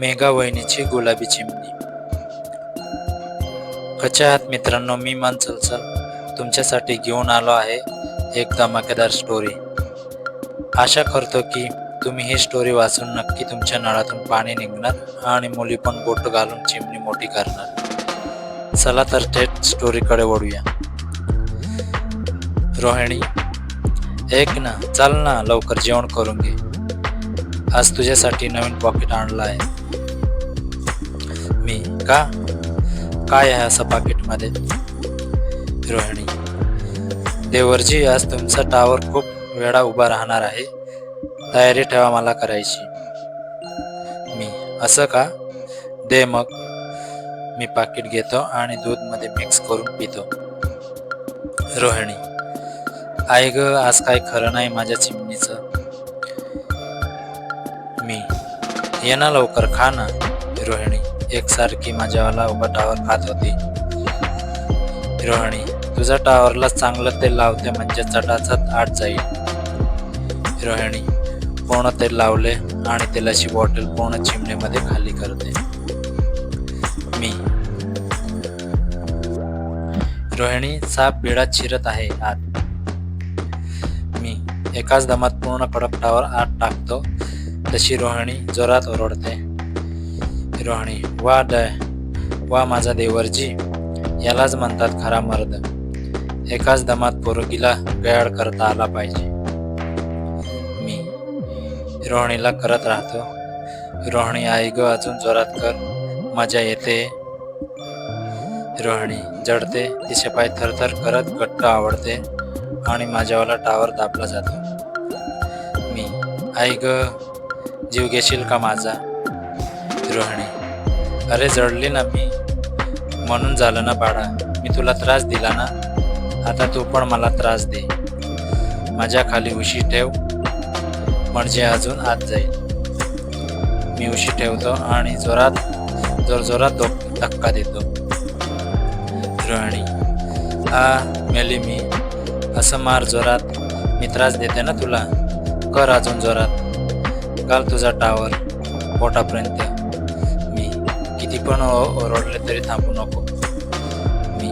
मेघा वहिनीची गुलाबी चिमणी. कच्या आहात मित्रांनो मी मन चलचल तुमच्यासाठी घेऊन आलो आहे एक धमाकेदार स्टोरी आशा करतो की तुम्ही ही स्टोरी वाचून नक्की तुमच्या नळातून पाणी निघणार आणि मुली पण बोट घालून चिमणी मोठी करणार. चला तर थेट स्टोरीकडे वळूया. रोहिणी एक ना चल ना लवकर जेवण करून घे. आज तुझ्यासाठी नवीन पॉकेट आणलं आहे. का? काय आहे असं पाकिटमध्ये रोहिणी देवरजी आज तुमचा टावर खूप वेळा उभा राहणार आहे. तयारी ठेवा मला करायची. मी असं का? दे मग. मी पाकिट घेतो आणि दूधमध्ये मिक्स करून पितो. रोहिणी आई ग आज काय खरं नाही माझ्या चिमणीचं. मी ये ना लवकर खा ना. रोहिणी एकसारखी माझ्यावाला उभा टावर खात होती. रोहिणी तुझ्या टावरला चांगलं तेल लावते म्हणजे चटाचट आत जाईल. रोहिणी पूर्ण तेल लावले आणि तेलाची बॉटल पूर्ण चिमणीमध्ये खाली करते. मी. रोहिणी साप बिळात शिरत आहे आत. मी. एकाच दमात पूर्ण कडपटावर आत टाकतो. तशी रोहिणी जोरात ओरडते. रोहिणी वा ड वा माझा देवरजी यालाच म्हणतात खरा मर्द. एकाच दमात पोरगीला गयाळ करता आला पाहिजे. मी रोहिणीला करत राहतो. रोहिणी आई ग अजून जोरात कर. मजा येते. रोहिणी जडते तिचे पाय थरथर करत घट्ट आवडते आणि माझ्यावाला टावर दाबला जातो. मी आई ग जीव घेशील का माझा? रोहिणी अरे जळले ना मी. म्हणून झालं ना बाळा. मी तुला त्रास दिला ना? आता तू पण मला त्रास दे. माझ्या खाली उशी ठेव. म्हणजे अजून आत जाईल. मी उशी ठेवतो आणि जोरात जोर जोरात धो- धक्का देतो. रोहिणी आ मेली मी. असं मार जोरात. मी त्रास देते ना तुला? कर अजून जोरात. काल तुझा टावर पोटापर्यंत. किती पण ओरडले तरी थांबू नको मी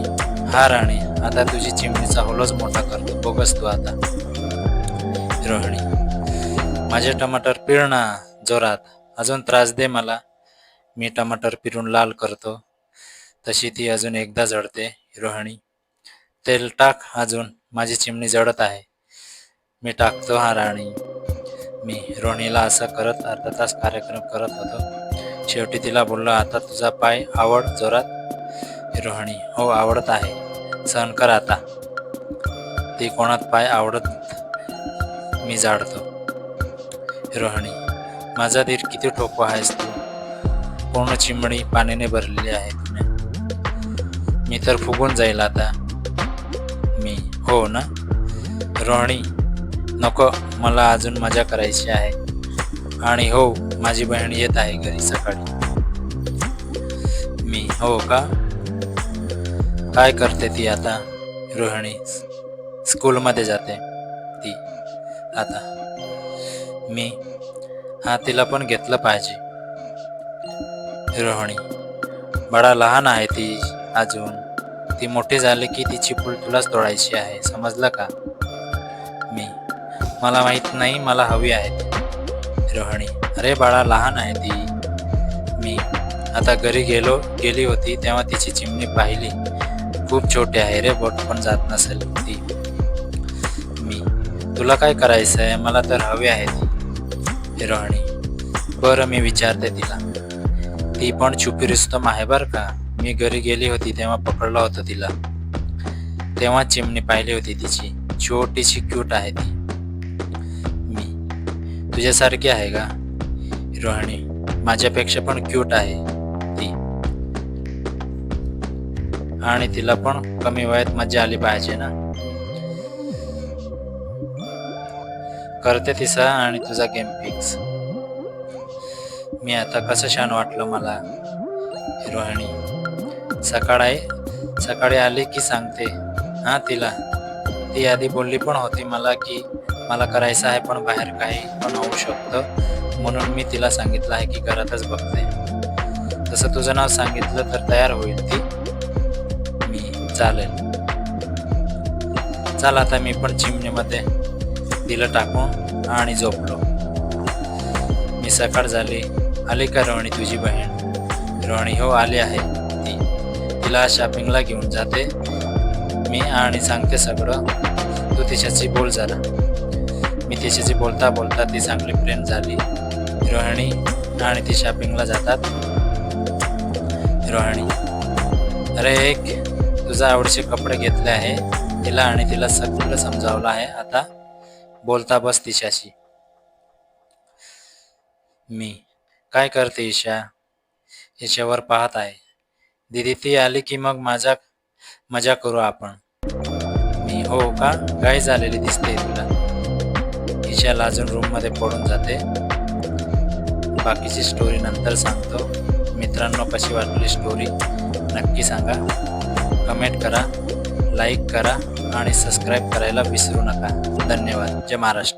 हा राणी आता तुझी चिमणीचा होलोच मोठा करतो बघस तू आता रोहिणी माझे टमाटर पिळ ना जोरात अजून त्रास दे मला मी टमाटर पिरून लाल करतो तशी ती अजून एकदा जळते रोहिणी तेल टाक अजून माझी चिमणी जळत आहे मी टाकतो हा राणी मी रोहिणीला असं करत अर्धा तास कार्यक्रम करत होतो शेवटी तिला बोललो आता तुझा पाय आवड जोरात रोहिणी. हो आवडत आहे. सहन कर आता. ती कोणात पाय आवडत मी जाडतो. रोहिणी माझा दीर किती ठोको आहेस तू? पूर्ण चिमणी पाण्याने भरलेली आहे तुने मी तर फुगून जाईल आता. मी. हो ना? रोहिणी नको. मला अजून मजा करायची आहे. आणि हो माझी बहीण येत आहे घरी सकाळी. मी हो का? काय करते ती आता? रोहिणी स्कूलमध्ये जाते ती. आता मी हा तिला पण घेतलं पाहिजे. रोहिणी बडा लहान आहे ती अजून. ती मोठी झाली की तिची पूल तुलाच तोडायची आहे समजलं का? मी मला माहीत नाही मला हवी आहे ती. रोहिणी अरे बाळा लहान आहे ती. मी आता घरी गेलो गेली होती तेव्हा तिची चिमणी पाहिली. खूप छोटी आहे रे बोट पण जात नसेल ती. मी तुला काय करायचं आहे? मला तर हवी आहे ती. रोहिणी बरं मी विचारते तिला. ती पण छुपी रुस्तम आहे बरं का? मी घरी गेली होती तेव्हा पकडलं होतं तिला. तेव्हा चिमणी पाहिली होती तिची. छोटीशी क्यूट आहे ती. तुझ्यासारखी आहे का? रोहिणी माझ्यापेक्षा पण क्यूट आहे ती. आणि तिला पण कमी वयात मजा आली पाहिजे ना. करते तिचा आणि तुझा गेम फिक्स मी आता कसं छान वाटलं मला रोहिणी सकाळ आहे सकाळी आली की सांगते. हां तिला. ती आधी बोलली पण होती मला की मला करायचं आहे पण बाहेर काही पण होऊ शकतं. म्हणून मी तिला सांगितलं आहे की घरातच बघते. तसं तुझं नाव सांगितलं तर तयार होईल ती. मी चालेल. चाल आता मी पण चिमणीमध्ये दिलं टाकून आणि झोपलो. मी सकाळ झाली. आली का रोहिणी तुझी बहीण? रोहिणी हो आली आहे ती. तिला शॉपिंगला घेऊन जाते. मी आणि सांगते सगळं. तू तिच्याशी बोल झाला मी तिच्याशी बोलता बोलता ती चांगली फ्रेंड झाली. रोहिणी आणि ती शॉपिंगला जातात. रोहिणी अरे एक तुझा आवडीचे कपडे घेतले आहे. तिला आणि तिला सगळं समजावलं आहे. आता बोलता बस तिच्याशी. मी? काय करते ईशा? हिच्यावर पाहत आहे. दीदी ती आली की मग माझा मजा करू आपण. मी? हो का? काय झालेली दिसते तुला? ईशा लाजून रूममध्ये पडून जाते. बाकीची स्टोरी नंतर सांगतो. मित्रांनो कशी वाटली स्टोरी नक्की सांगा. कमेंट करा लाईक करा आणि सबस्क्राईब करायला विसरू नका. धन्यवाद. जय महाराष्ट्र.